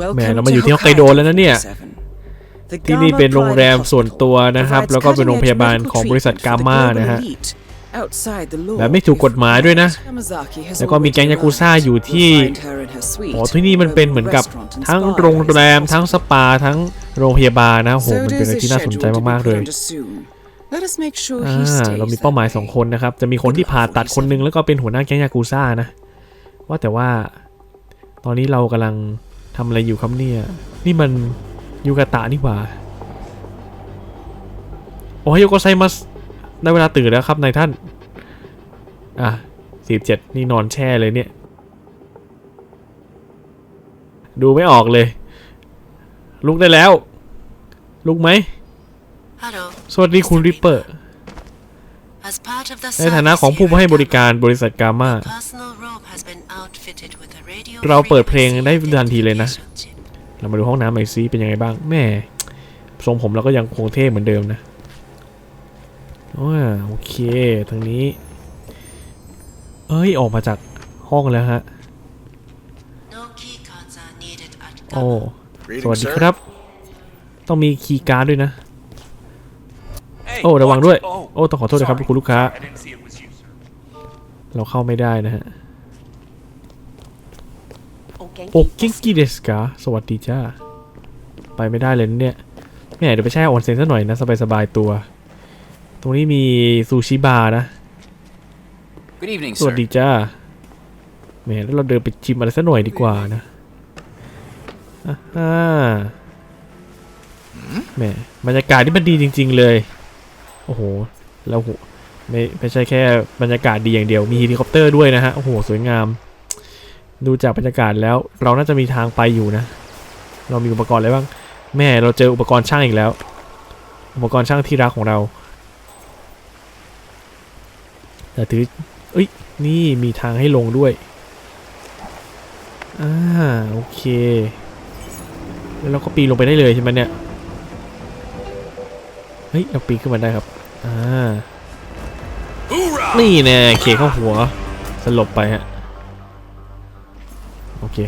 Welcome แหมเรามาอยู่ที่ฮอกไกโดแล้วนะเนี่ย The ที่นี่ Gamma เป็นโรงแรม Private ส่วนตัวนะครับ Hospital แล้วก็เป็นโรงพยาบาลของบริษัท provides กาม่า medical นะฮะ treatment for the global elite outside the law. แบบไม่ถูกกฎหมายด้วยนะ Yamazaki has แล้วก็มีแก๊งยากุซ่าอยู่ที่ You'll find her in her suite โอ้ที่นี่มันเป็นเหมือนกับ over restaurant and ทั้ง spa โรงแรม areas. ทั้งสปา ทั้งโรงพยาบาลนะโอ้โห So มันเป็นอะไร there's a ที่น่าสนใจ schedule to be มากๆเลย planned soon. Let us make sure อ่ he า stays เรามี that เป้าหมาย way. สองคนนะครับ จะมีคนที่ผ่าตัดคนหนึงแล้วก็เป็นหัวหน้าแก๊งยากูซ่านะ ว่าแต่ว่า ตอนนี้เรากำลัง ทำอะไรอยู่ครับเนี่ย นี่มันยูกาตะนี่หว่า โอ้ยโยโกไซมัสได้เวลาตื่นแล้วครับนายท่าน อะสี่เจ็ดนี่นอนแช่เลยเนี่ย ดูไม่ออกเลย ลุกได้แล้ว ลุกไหม Hello. สวัสดีคุณริปเปอร์ As part of the ในฐานะของผู้ให้บริการบริษัทกาม่า personal room has been outfitted with a radio เราเปิดเพลงได้ทันทีเลยนะ frequency chip. เรามาดูห้องน้ำหน่อยซิเป็นยังไงบ้างแม่ทรงผมเราก็ยังคงเท่เหมือนเดิมนะว้าโอเคทางนี้ เอ้ยออกมาจากห้องแล้วฮะ No key cards are needed at โอ้ Gamma. สวัสดีครับ ต้องมีคีย์การ์ดด้วยนะ โอ้ระวังด้วย โอ้ต้องขอโทษนะครับคุณลูกค้า I didn't see it was you, sir. เราเข้าไม่ได้นะฮะ โอเก่งกีเดสกาสวัสดีจ้า ไปไม่ได้เลยเนี่ยแม่เดี๋ยวไปแช่ออนเซ็นซะหน่อยนะ สบายๆตัว ตรงนี้มีซูชิบาร์นะ Good evening, สวัสดีจ้าแหมแล้วเราเดินไปชิมอะไรสักหน่อยดีกว่านะอ่าฮ่าแหมบรรยากาศที่มันดีจริง ๆเลย โอ้โห แล้วโหไม่ไม่ใช่แค่บรรยากาศดีอย่างเดียว มีเฮลิคอปเตอร์ด้วยนะฮะ โอ้โห สวยงาม ดูจากบรรยากาศแล้วเราน่าจะมีทางไปอยู่นะ เรามีอุปกรณ์อะไรบ้าง แม่เราเจออุปกรณ์ช่างอีกแล้ว อุปกรณ์ช่างที่รักของเรา แต่ถือเอ้ยนี่มีทางให้ลงด้วยอ่าโอเค แล้วเราก็ปีนลงไปได้เลยใช่ไหมเนี่ยเฮ้ยเราปีนขึ้นมาได้ครับอ่านี่แน่เคเข้าหัวสลบไปฮะ โอเค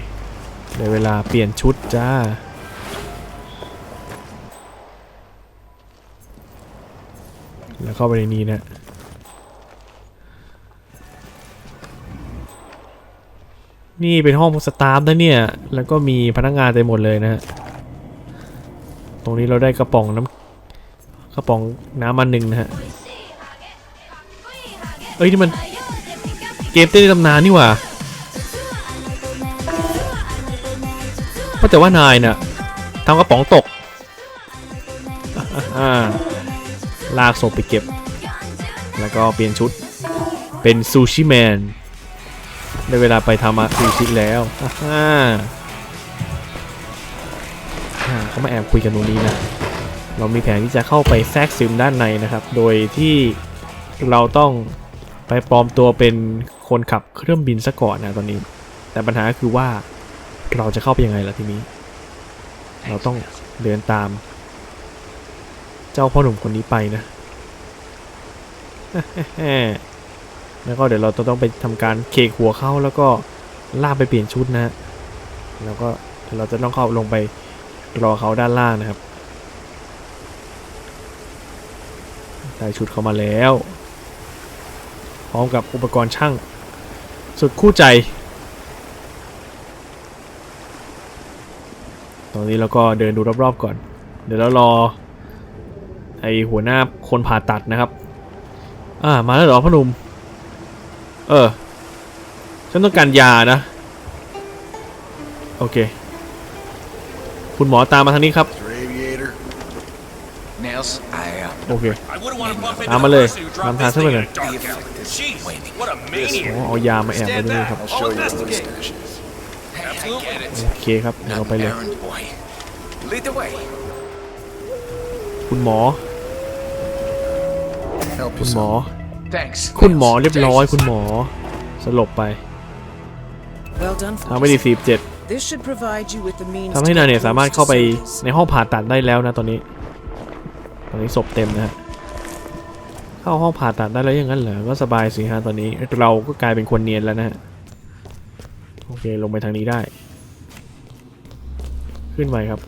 ได้เวลาเปลี่ยนชุดจ้า แล้วเข้าไปในนี้นะนี่เป็นห้องสตาฟนะเนี่ย แล้วก็มีพนักงานเต็มหมดเลยนะฮะ ตรงนี้เราได้กระป๋องน้ำกระป๋องน้ำมันหนึ่งนะฮะ เอ้ยนี่มันเกมเต้นตำนานนี่หว่า ว่าแต่ว่านายน่ะทำกระป๋องตกลากศพไปเก็บ แล้วก็เปลี่ยนชุดเป็นซูชิแมนได้เวลาไปทำอาซูชิแล้วเขามาแอบคุยกันตรงนี้นะ เรามีแผนที่จะเข้าไปแทรกซึมด้านในนะครับ โดยที่เราต้องไปปลอมตัวเป็นคนขับเครื่องบินซะก่อนนะตอนนี้ แต่ปัญหาก็คือว่า เราจะเข้าไปยังไงล่ะทีนี้ เราต้องเดินตาม เจ้าพ่อหนุ่มคนนี้ไปนะแล้วก็เดี๋ยวเราต้องไปทำการเคกหัวเข้าแล้วก็ลากไปเปลี่ยนชุดนะฮะแล้วก็เดี๋ยวเราจะต้องเข้าลงไปรอเขาด้านล่างนะครับได้ชุดเข้ามาแล้ว พร้อมกับอุปกรณ์ช่าง สุดคู่ใจ อนนี้เราก็เดินดูรอบๆก่อน เดี๋ยวเรารอ ไอหัวหน้าคนผ่าตัดนะครับ อ่ามาแล้วเหรอพ่อหนุ่มเออ ฉันต้องการยานะ โอเค คุณหมอตามมาทางนี้ครับ Radiator. Nails. I, uh, โอเค I wouldn't want to bump into I'm the a lay. person who dropped I'm this passing thing in it. a dark alley. Jeez, what a อ๋อ maniac. เอายามาแอบไว้ด้วยครับ โอเคครับเดี๋ยวเรา Not ไป an เลย errand boy. Lead the way. คุณหมอ Help คุณหมอ Thanks. คุณหมอเรียบร้อยคุณหมอ สลบไป Well done, ทำไม่ดีสีเจ็ด This should provide you with the means ทำให้ to นายเนี่ย get สามารถ close เข้า to ไป surface. ในห้องผ่าตัดได้แล้วนะตอนนี้ ตอนนี้ศพเต็มนะฮะเข้าห้องผ่าตัดได้แล้วอย่างนั้นเหรอก็สบายสิฮะตอนนี้เราก็กลายเป็นคนเนียนแล้วนะฮะ โอเค ลงไปทางนี้ได้ ขึ้นไปครับ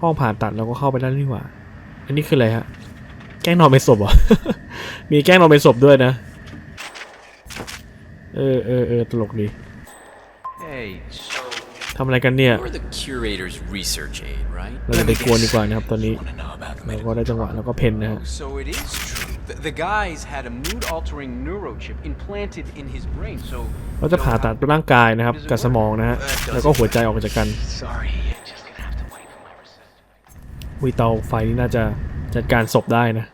ห้องผ่าตัดเราก็เข้าไปได้นี่หว่า อันนี้คืออะไรฮะ แกล้งนอนเป็นศพเหรอ มีแกล้งนอนเป็นศพด้วยนะ เออเออเออตลกดี Hey, so ทำอะไรกันเนี่ย you're the curator's research aide, right? เราจะไปกวนดีกว่านะครับตอนนี้ Wanna know about the เรา medical ก็ได้จังหวะแล้วก็เพนนะฮะ So it is true. The, the guys had a mood-altering neurochip implanted in his brain, so เราจะผ่าตัดร่างกายนะครับกับสมองนะฮะแล้วก็หัวใจออกจากกัน sorry, you're just gonna have to wait for my research. วิเตาไฟนี่น่าจะจัดการศพได้นะ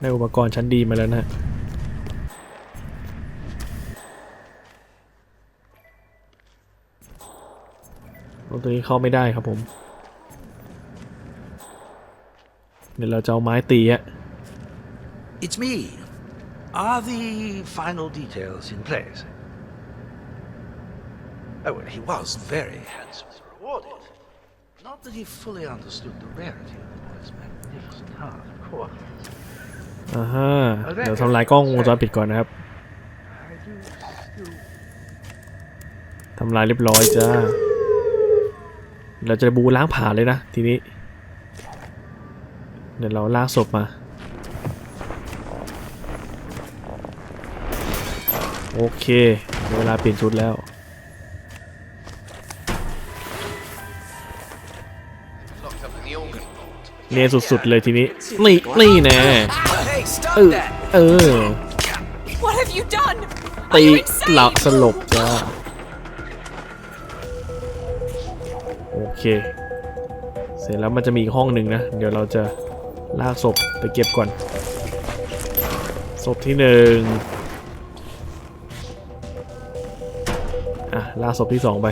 ได้อุปกรณ์ชั้นดีมาแล้วนะฮะโอ้ตัวนี้เข้าไม่ได้ครับผม เดี๋ยวเราจะเอาไม้ตีอะ It's me. Are the final details in place? Oh, well, he was very handsomely rewarded. Not that he fully understood the rarity of the boy's magnificent heart, of course. อ่าฮะเดี๋ยวทำลายกล้องวงจรปิดก่อนนะครับ I do still ทำลายเรียบร้อยจ้า เราจะบูล้างผ่าเลยนะทีนี้ เดี๋ยวเราลากศพมา โอเคเดี๋ยวเวลาเปลี่ยนชุดแล้ว Locked up in the organ vault. เนียนสุดๆเลยทีนี้ นี่นี่แน่ Hey, stop เออ that! เออ What have you done? ตีหลับสลบจ้าโอเค เสร็จแล้วมันจะมีอีกห้องหนึ่งนะ เดี๋ยวเราจะ ลากศพไปเก็บก่อน ศพที่หนึ่งอะลากศพที่สองไป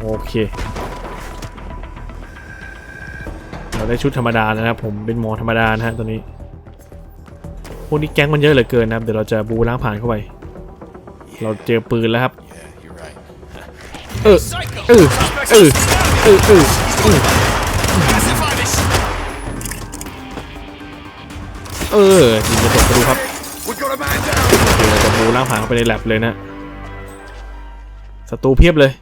โอเคเราได้ชุดธรรมดาแล้วนะครับ ผมเป็นหมอธรรมดานะฮะตอนนี้ พวกนี้แก๊งมันเยอะเหลือเกินนะครับ เดี๋ยวเราจะบูล้างผ่านเข้าไป เราเจอปืนแล้วครับ เออเออเออเออเออเออ Pacify this! เออยิงกระจกมาดูครับ We got a man down! เดี๋ยวเราจะบูล้างผานเข้าไปในแลบเลยนะศัตรูเพียบเลย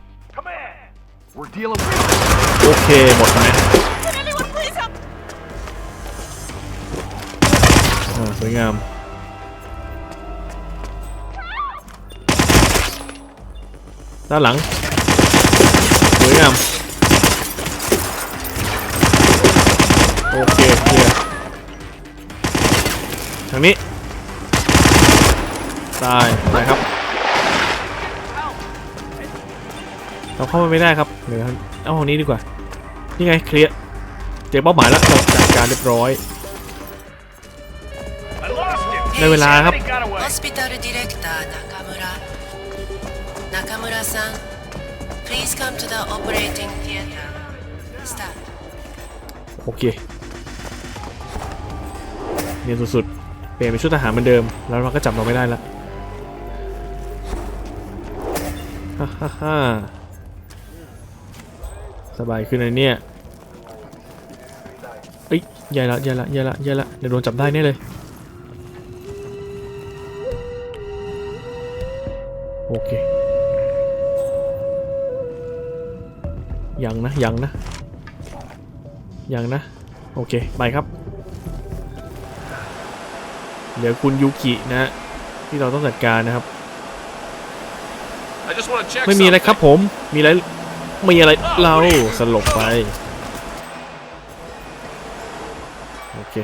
โอเค หมดไหม Can anyone please help? อ่าสวยงามด้านหลัง วยงาม โอเคเคลียร์ทางนี้ ตายไปครับ เราเข้ามาไม่ได้ครับเดี๋ยวเอาห้องนี้ดีกว่า นี่ไงเคลียร์เจอเป้าหมายแล้วจัดการเรียบร้อย I lost him. ได้เวลาครับ Please come to the operating theater Start โอเคเนียนสุดๆเปลี่ยนเป็นชุดทหารเหมือนเดิม แล้วเราก็จับเราไม่ได้ละฮ่าฮ่าฮ่าสบายขึ้นเลยเนี่ยเอ้ยใหญ่ละใหญ่ละใหญ่ละใหญ่ละเดี๋ยวโดนจับได้แน่เลย โอเค ยังนะยังนะยังนะ โอเค ไปครับเหลือคุณยูกินะฮะที่เราต้องจัดการนะครับ I just want to check ไม่มีอะไรครับผม มีอะไรมีอะไรเราสลบไป โอเค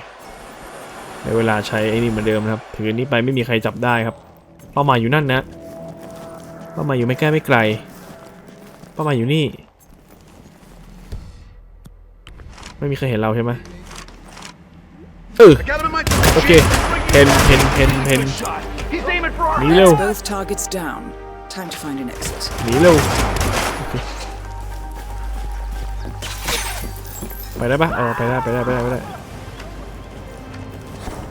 ในเวลาใช้ไอ้นี่เหมือนเดิมนะครับ ถืออันนี้ไปไม่มีใครจับได้ครับ เป้าหมายอยู่นั่นนะ เป้าหมายอยู่ไม่ใกล้ไม่ไกล เป้าหมายอยู่นี่ ไม่มีใครเห็นเราใช่ไหมเออ Got him in my โอเคเพนเพนเพนเพน shot. He's aiming for our หนีเร็ว Both targets down. Time to find an exit. หนีเร็วโอเคไปได้ปะเออไปได้ไปได้ไปได้ไปได้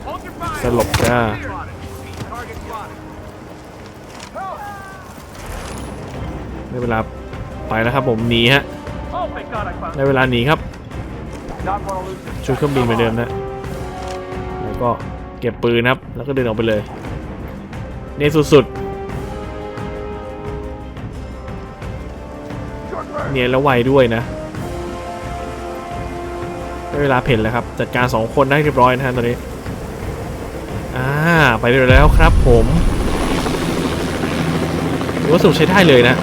Hold your fire. สลบจ้า Clear on it. Target spotted. ได้เวลาไปแล้วครับผมหนีฮะ Oh, thank God I found ได้เวลาหนีครับ ชุดเครื่องบินเหมือนเดิมนะแล้วก็เก็บปืนนะครับ แล้วก็เดินออกไปเลยเนียสุดๆเนียนแล้วไวด้วยนะได้เวลาเพ่นแล้วครับ จัดการ2คนได้เรียบร้อยนะฮะตอนนี้อ่าไปเร็วแล้วครับผมถือว่าสรุปใช้ได้เลยนะ